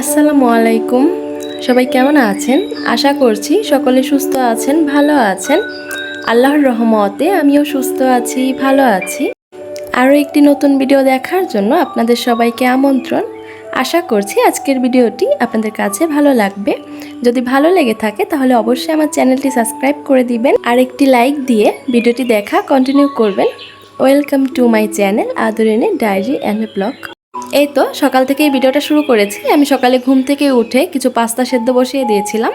আসসালামু আলাইকুম। সবাই কেমন আছেন? আশা করছি সকলে সুস্থ আছেন, ভালো আছেন। আল্লাহর রহমতে আমিও সুস্থ আছি, ভালো আছি। আরও একটি নতুন ভিডিও দেখার জন্য আপনাদের সবাইকে আমন্ত্রণ। আশা করছি আজকের ভিডিওটি আপনাদের কাছে ভালো লাগবে। যদি ভালো লেগে থাকে তাহলে অবশ্যই আমার চ্যানেলটি সাবস্ক্রাইব করে দিবেন। আর একটি লাইক দিয়ে ভিডিওটি দেখা কন্টিনিউ করবেন। ওয়েলকাম টু মাই চ্যানেল আদরিনে ডায়েরি অ্যান্ড ব্লগ। এই তো, সকাল থেকে ভিডিওটা শুরু করেছি। আমি সকালে ঘুম থেকে উঠে কিছু পাস্তা সেদ্ধ বসিয়ে দিয়েছিলাম।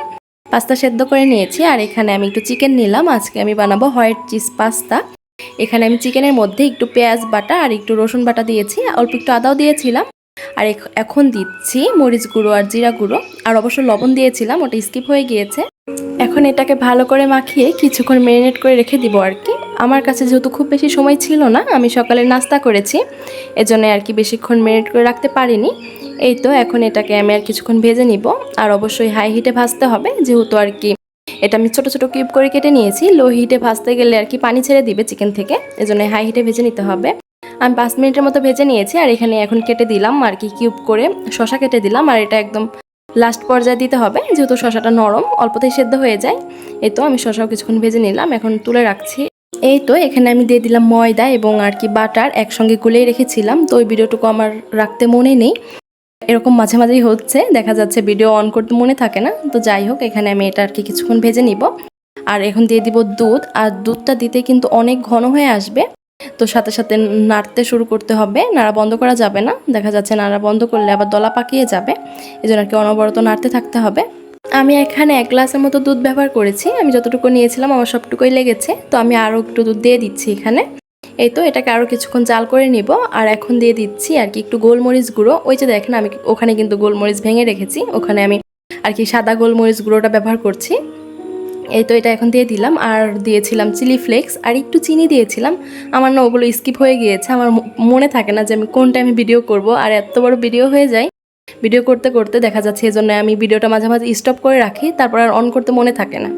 পাস্তা সেদ্ধ করে নিয়েছি, আর এখানে আমি একটু চিকেন নিলাম। আজকে আমি বানাবো হোয়াইট চিজ পাস্তা। এখানে আমি চিকেনের মধ্যে একটু পেঁয়াজ বাটা আর একটু রসুন বাটা দিয়েছি। অল্প একটু আদাও দিয়েছিলাম। আর এখ- এখন দিচ্ছি মরিচ গুঁড়ো আর জিরা গুঁড়ো। আর অবশ্য লবণ দিয়েছিলাম, ওটা স্কিপ হয়ে গিয়েছে। এখন এটাকে ভালো করে মাখিয়ে কিছুক্ষণ ম্যারিনেট করে রেখে দিব আর কি। আমার কাছে যেহেতু খুব বেশি সময় ছিল না, আমি সকালে নাস্তা করেছি। এজন্য আর কি বেশিক্ষণ ম্যারিনেট করে রাখতে পারিনি। এই তো এখন এটাকে আমি আর কিছুক্ষণ ভেজে নিব। আর অবশ্যই হাই হিটে ভাজতে হবে, যেহেতু আর কি এটা আমি ছোটো ছোটো কিউব করে কেটে নিয়েছি। লো হিটে ভাজতে গেলে আর কি পানি ছেড়ে দিবে চিকেন থেকে, এজন্য হাই হিটে ভেজে নিতে হবে। আমি পাঁচ মিনিটের মতো ভেজে নিয়েছি, আর এখানে এখন কেটে দিলাম আর কি কিউব করে শশা কেটে দিলাম। আর এটা একদম লাস্ট পর্যায়ে দিতে হবে, যেহেতু শশাটা নরম, অল্পতেই সেদ্ধ হয়ে যায়। এই তো আমি শশাও কিছুক্ষণ ভেজে নিলাম, এখন তুলে রাখছি। এই তো, এখানে আমি দিয়ে দিলাম ময়দা এবং আর কি বাটার একসঙ্গে গুলেই রেখেছিলাম, তো ওই ভিডিওটুকু আমার রাখতে মনে নেই। এরকম মাঝে মাঝেই হচ্ছে, দেখা যাচ্ছে ভিডিও অন করতে মনে থাকে না, তো যাই হোক, এখানে আমি এটা আর কি কিছুক্ষণ ভেজে নিব। আর এখন দিয়ে দিব দুধ, আর দুধটা দিতে কিন্তু অনেক ঘন হয়ে আসবে, তো সাথে সাথে নাড়তে শুরু করতে হবে, নাড়া বন্ধ করা যাবে না, দেখা যাচ্ছে নাড়া বন্ধ করলে আবার দলা পাকিয়ে যাবে এই জন্য আর কি অনবরত নাড়তে থাকতে হবে। আমি এখানে এক গ্লাসের মতো দুধ ব্যবহার করেছি। আমি যতটুকু নিয়েছিলাম আমার সবটুকুই লেগেছে। তো আমি আরও একটু দুধ দিয়ে দিচ্ছি এখানে। এই তো, এটাকে আরও কিছুক্ষণ জাল করে নিব। আর এখন দিয়ে দিচ্ছি আর কি একটু গোলমরিচ গুঁড়ো। ওই যে দেখেন, আমি ওখানে কিন্তু গোলমরিচ ভেঙে রেখেছি। ওখানে আমি আর কি সাদা গোলমরিচ গুঁড়োটা ব্যবহার করছি। এই তো, এটা এখন দিয়ে দিলাম। আর দিয়েছিলাম চিলি ফ্লেক্স। আর একটু চিনি দিয়েছিলাম। আমার না ওগুলো স্কিপ হয়ে গিয়েছে। আমার মনে থাকে না যে আমি কোন টাইমে ভিডিও করব। আর এত বড় ভিডিও হয়ে যায়। ভিডিও করতে করতে দেখা যাচ্ছে এই জন্য আমি ভিডিওটা মাঝে মাঝে স্টপ করে রাখি, তারপর আর অন করতে মনে থাকে না।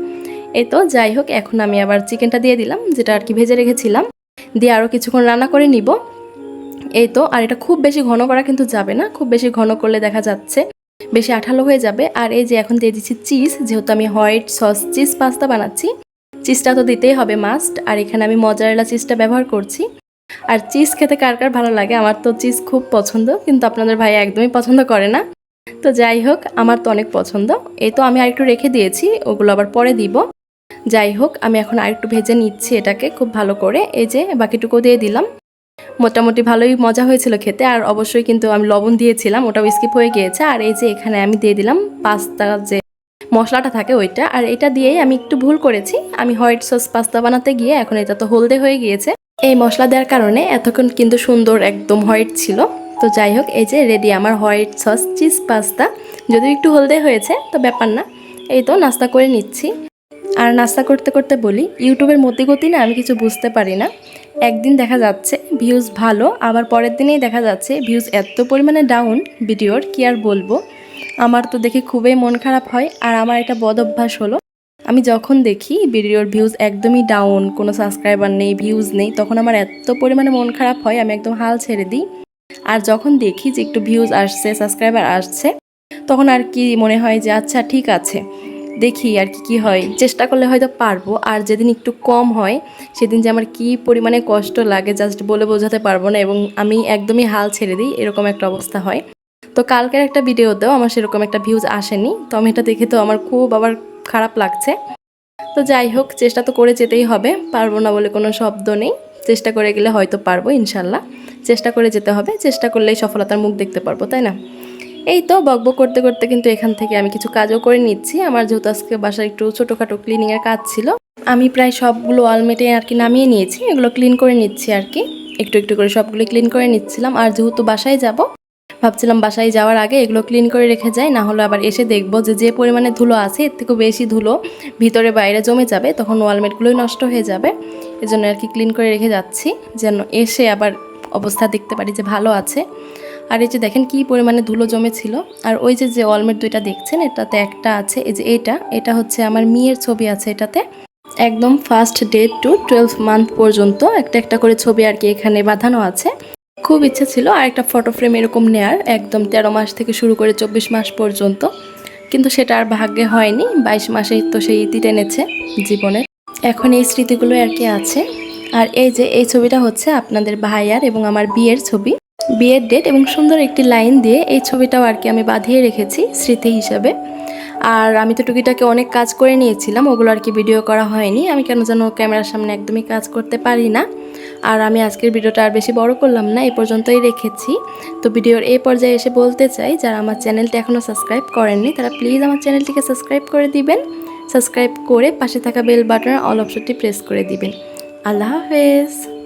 এই তো, যাই হোক, এখন আমি আবার চিকেনটা দিয়ে দিলাম, যেটা আর কি ভেজে রেখেছিলাম। দিয়ে আরও কিছুক্ষণ রান্না করে নিব। এই তো, আর এটা খুব বেশি ঘন করা কিন্তু যাবে না, খুব বেশি ঘন করলে দেখা যাচ্ছে বেশি আঠালো হয়ে যাবে। আর এই যে এখন দিয়ে দিচ্ছি চিজ যেহেতু আমি হোয়াইট সস চিজ পাস্তা বানাচ্ছি চিজটা তো দিতেই হবে মাস্ট আর এখানে আমি মজারেলা চিজটা ব্যবহার করছি। আর চিজ খেতে কার কার ভালো লাগে? আমার তো চিজ খুব পছন্দ, কিন্তু আপনাদের ভাই একদমই পছন্দ করে না। তো যাই হোক, আমার তো অনেক পছন্দ। এই তো আমি আরেকটু রেখে দিয়েছি, ওগুলো আবার পরে দিব। যাই হোক, আমি এখন আরেকটু ভেজে নিচ্ছি এটাকে খুব ভালো করে। এই যে বাকিটুকু দিয়ে দিলাম। মোটামুটি ভালোই মজা হয়েছিল খেতে, আর অবশ্যই কিন্তু আমি লবণ দিয়েছিলাম, ওটাও স্কিপ হয়ে গিয়েছে। আর এই যে, এখানে আমি দিয়ে দিলাম পাস্তা যে মশলাটা থাকে ওইটা। আর এটা দিয়েই আমি একটু ভুল করেছি। আমি হোয়াইট সস পাস্তা বানাতে গিয়ে এখন এটা তো হলদে হয়ে গিয়েছে। এই মশলা দেওয়ার কারণে এতক্ষণ কিন্তু সুন্দর একদম হোয়াইট ছিল। তো যাই হোক, এই যে রেডি আমার হোয়াইট সস, চিজ পাস্তা। যদিও একটু হলদে হয়েছে, তো ব্যাপার না। এই তো নাস্তা করে নিচ্ছি। আর নাস্তা করতে করতে বলি ইউটিউবের মধ্যে গতি না আমি কিছু বুঝতে পারি না। একদিন দেখা যাচ্ছে ভিউজ ভালো, আবার পরের দিনেই দেখা যাচ্ছে ভিউজ এত পরিমাণে ডাউন ভিডিওর কি আর বলব? আমার তো দেখে খুবই মন খারাপ হয়, আর আমার একটা বদ অভ্যাস হলো। আমি যখন দেখি ভিডিওর ভিউজ একদমই ডাউন কোনো সাবস্ক্রাইবার নেই ভিউজ নেই, তখন আমার এত পরিমাণে মন খারাপ হয়, আমি একদম হাল ছেড়ে দিই। আর যখন দেখি যে একটু ভিউজ আসছে সাবস্ক্রাইবার আসছে, তখন আর কি মনে হয় যে আচ্ছা ঠিক আছে, দেখি আর কি কি হয়। চেষ্টা করলে হয়তো পারব, আর যেদিন একটু কম হয়, সেদিন যে আমার কি পরিমাণে কষ্ট লাগে জাস্ট বলে বোঝাতে পারব না, এবং আমি একদমই হাল ছেড়ে দিই, এরকম একটা অবস্থা হয়। তো কালকের একটা ভিডিওতেও আমার সেরকম একটা ভিউজ আসেনি, তো আমি এটা দেখে তো আমার খুব আবার খারাপ লাগছে। তো যাই হোক, চেষ্টা তো করে যেতেই হবে। পারব না বলে কোনো শব্দ নেই। চেষ্টা করে গেলে হয়তো পারব, ইনশাল্লাহ। চেষ্টা করে যেতে হবে। চেষ্টা করলেই সফলতার মুখ দেখতে পারব, তাই না? এই তো বকবক করতে করতে কিন্তু এখান থেকে আমি কিছু কাজও করে নিচ্ছি। আমার যেহেতু আজকে বাসায় একটু ছোটোখাটো ক্লিনিংয়ের কাজ ছিল, আমি প্রায় সবগুলো অলমেটে আর কি নামিয়ে নিয়েছি। এগুলো ক্লিন করে নিচ্ছি আর কি একটু একটু করে সবগুলো ক্লিন করে নিচ্ছিলাম। আর যেহেতু বাসায় যাব ভাবছিলাম বাসায় যাওয়ার আগে এগুলো ক্লিন করে রেখে যাই, না হলে আবার এসে দেখব যে যে পরিমাণে ধুলো আছে, এর থেকেও বেশি ধুলো ভিতরে বাইরে জমে যাবে, তখন ওয়ালমেটগুলোই নষ্ট হয়ে যাবে। এজন্য আর কি ক্লিন করে রেখে যাচ্ছি, যেন এসে আবার অবস্থা দেখতে পারি যে ভালো আছে। আর এই যে দেখেন কি পরিমাণে ধুলো জমেছিল, আর ওই যে যে অলমেট দুইটা দেখছেন, এটাতে একটা আছে, এই যে এটা এটা হচ্ছে আমার মেয়ের ছবি আছে এটাতে। একদম first day to twelve month পর্যন্ত একটা একটা করে ছবি আর কি এখানে বাঁধানো আছে। খুব ইচ্ছা ছিল আর একটা ফটো ফ্রেম এরকম নেয়ার, একদম তেরো মাস থেকে শুরু করে চব্বিশ মাস পর্যন্ত। কিন্তু সেটা আর ভাগ্যে হয়নি, বাইশ মাসেই তো সেই ইতি টেনেছে জীবনের। এখন এই স্মৃতিগুলো আর কি আছে। আর এই যে এই ছবিটা হচ্ছে আপনাদের ভাইয়ার এবং আমার বিয়ের ছবি। বিয়ের ডেট এবং সুন্দর একটি লাইন দিয়ে এই ছবিটাও আর কি আমি বাঁধিয়ে রেখেছি স্মৃতি হিসাবে। আর আমি তো টুকিটাকে অনেক কাজ করে নিয়েছিলাম, ওগুলো আর কি ভিডিও করা হয়নি। আমি কেন যেন ক্যামেরার সামনে একদমই কাজ করতে পারি না। আর আমি আজকের ভিডিওটা আর বেশি বড় করলাম না, এ পর্যন্তই রেখেছি। তো ভিডিওর এই পর্যায়ে এসে বলতে চাই, যারা আমার চ্যানেলটা এখনও সাবস্ক্রাইব করেননি, তারা প্লিজ আমার চ্যানেলটিকে সাবস্ক্রাইব করে দিবেন। সাবস্ক্রাইব করে পাশে থাকা বেল বাটনের অল অপশনটি প্রেস করে দিবেন। আল্লাহ হাফেজ।